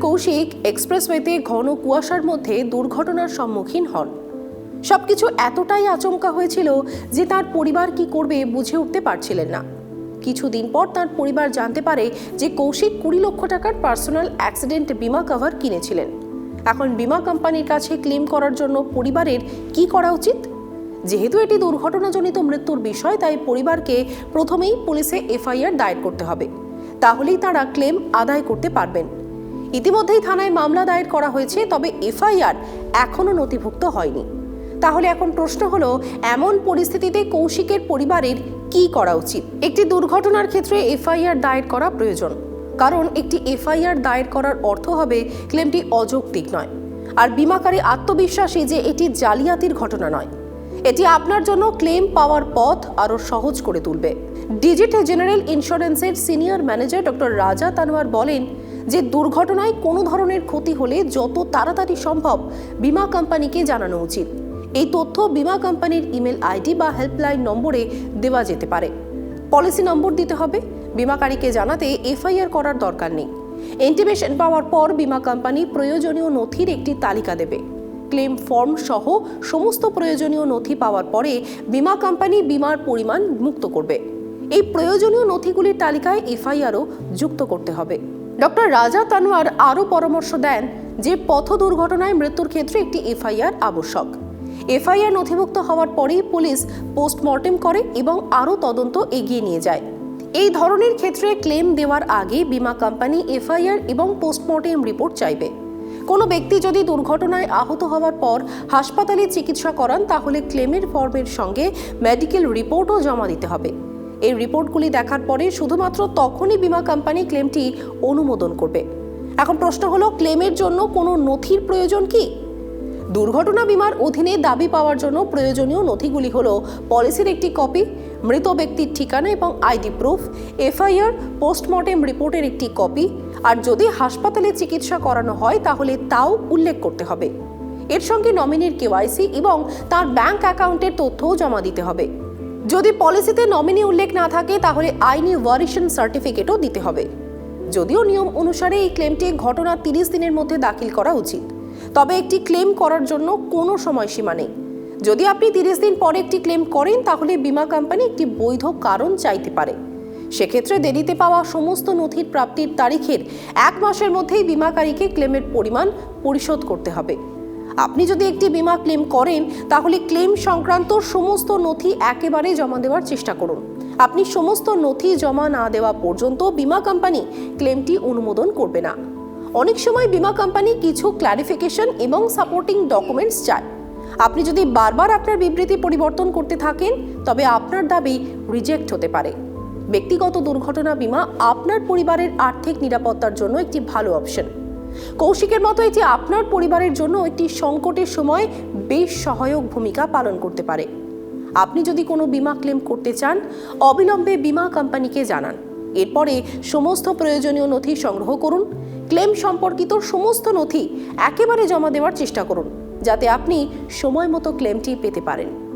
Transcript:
কৌশিক এক্সপ্রেসওয়েতে ঘন কুয়াশার মধ্যে দুর্ঘটনার সম্মুখীন হন। সবকিছু এতটাই আচমকা হয়েছিল যে তার পরিবার কি করবে বুঝে উঠতে পারছিলেন না। কিছুদিন পর তার পরিবার জানতে পারে যে কৌশিক কুড়ি লক্ষ টাকার পার্সোনাল অ্যাক্সিডেন্ট বিমা কভার কিনেছিলেন। এখন বিমা কোম্পানির কাছে ক্লেম করার জন্য পরিবারের কি করা উচিত? যেহেতু এটি দুর্ঘটনাজনিত মৃত্যুর বিষয়, তাই পরিবারকে প্রথমেই পুলিশে এফআইআর দায়ের করতে হবে। তাহলেই তারা ক্লেম আদায় করতে পারবেন। ইতিমধ্যেই থানায় মামলা দায়ের করা হয়েছে, তবে এফআইআর এখনও নথিভুক্ত হয়নি। তাহলে এখন প্রশ্ন হলো, এমন পরিস্থিতিতে কৌশিকের পরিবারের কি করা উচিত? একটি দুর্ঘটনার ক্ষেত্রে এফআইআর দায়ের করা প্রয়োজন, কারণ একটি এফআইআর দায়ের করার অর্থ হবে ক্লেমটি অযৌক্তিক নয়। আর বিমাকারী আত্মবিশ্বাসী যে এটি জালিয়াতির ঘটনা নয়, এটি আপনার জন্য ক্লেম পাওয়ার পথ আরও সহজ করে তুলবে। ডিজিট জেনারেল ইন্স্যুরেন্সের senior manager doctor Raja Tanwar বলেন যে দুর্ঘটনায় কোনো ধরনের ক্ষতি হলে যত তাড়াতাড়ি সম্ভব বিমা কোম্পানিকে জানানো উচিত। এই তথ্য বিমা কোম্পানির ইমেল আইডি বা হেল্পলাইন নম্বরে দেওয়া যেতে পারে। পলিসি নম্বর দিতে হবে। বিমাকারীকে জানাতে এফআইআর করার দরকার নেই। ইন্টিমেশন পাওয়ার পর বিমা কোম্পানি প্রয়োজনীয় নথির একটি তালিকা দেবে। ক্লেম ফর্ম সহ সমস্ত প্রয়োজনীয় নথি পাওয়ার পরে বিমা কোম্পানি বিমার পরিমাণ মুক্ত করবে। এই প্রয়োজনীয় নথিগুলির তালিকায় এফআইআরও যুক্ত করতে হবে। ডক্টর রাজা তানোয়ার আরও পরামর্শ দেন যে পথ দুর্ঘটনায় মৃত্যুর ক্ষেত্রে একটি এফআইআর আবশ্যক। এফআইআর নথিভুক্ত হওয়ার পরেই পুলিশ পোস্টমর্টেম করে এবং আরও তদন্ত এগিয়ে নিয়ে যায়। এই ধরনের ক্ষেত্রে ক্লেম দেওয়ার আগে বিমা কোম্পানি এফআইআর এবং পোস্টমর্টেম রিপোর্ট চাইবে। কোনো ব্যক্তি যদি দুর্ঘটনায় আহত হওয়ার পর হাসপাতালে চিকিৎসা করান, তাহলে ক্লেমের ফর্মের সঙ্গে মেডিকেল রিপোর্টও জমা দিতে হবে। এই রিপোর্টগুলি দেখার পরে শুধুমাত্র তখনই বিমা কোম্পানি ক্লেমটি অনুমোদন করবে। এখন প্রশ্ন হলো, ক্লেমের জন্য কোনো নথির প্রয়োজন কি? দুর্ঘটনা বিমার অধীনে দাবি পাওয়ার জন্য প্রয়োজনীয় নথিগুলি হলো পলিসির একটি কপি, মৃত ব্যক্তির ঠিকানা এবং আইডি প্রুফ, এফআইআর, পোস্টমর্টেম রিপোর্টের একটি কপি, আর যদি হাসপাতালে চিকিৎসা করানো হয় তাহলে তাও উল্লেখ করতে হবে। এর সঙ্গে নমিনির কেওয়াইসি এবং তার ব্যাংক অ্যাকাউন্টের তথ্যও জমা দিতে হবে। যদি পলিসিতে নমিনি উল্লেখ না থাকে, তাহলে আইনি ওয়ারিশন সার্টিফিকেটও দিতে হবে। যদিও নিয়ম অনুসারে এই ক্লেমটি ঘটনার তিরিশ দিনের মধ্যে দাখিল করা উচিত। তবে একটি ক্লেম করার জন্য কোনো সময়সীমা নেই। যদি আপনি তিরিশ দিন পরে একটি ক্লেম করেন, তাহলে বিমা কোম্পানি একটি বৈধ কারণ চাইতে পারে। সেক্ষেত্রে দেরিতে পাওয়া সমস্ত নথির প্রাপ্তির তারিখের এক মাসের মধ্যেই বিমাকারীকে ক্লেমের পরিমাণ পরিশোধ করতে হবে। আপনি যদি একটি বিমা ক্লেম করেন, তাহলে ক্লেম সংক্রান্ত সমস্ত নথি একেবারে জমা দেওয়ার চেষ্টা করুন। আপনি সমস্ত নথি জমা না দেওয়া পর্যন্ত বিমা কোম্পানি ক্লেমটি অনুমোদন করবে না। অনেক সময় বিমা কোম্পানি কিছু ক্ল্যারিফিকেশন এবং সাপোর্টিং ডকুমেন্টস চায়। আপনি যদি বারবার আপনার বিবৃতি পরিবর্তন করতে থাকেন, তবে আপনার দাবি রিজেক্ট হতে পারে। ব্যক্তিগত দুর্ঘটনা বিমা আপনার পরিবারের আর্থিক নিরাপত্তার জন্য একটি ভালো অপশন কৌশিকের মতো এটি আপনার পরিবারের জন্য একটি সংকটের সময় বেশ সহায়ক ভূমিকা পালন করতে পারে। আপনি যদি কোনো বিমা ক্লেম করতে চান, অবিলম্বে বিমা কোম্পানিকে জানান। এরপরে সমস্ত প্রয়োজনীয় নথি সংগ্রহ করুন। ক্লেম সম্পর্কিত সমস্ত নথি একেবারে জমা দেওয়ার চেষ্টা করুন, যাতে আপনি সময় মতো ক্লেমটি পেতে পারেন।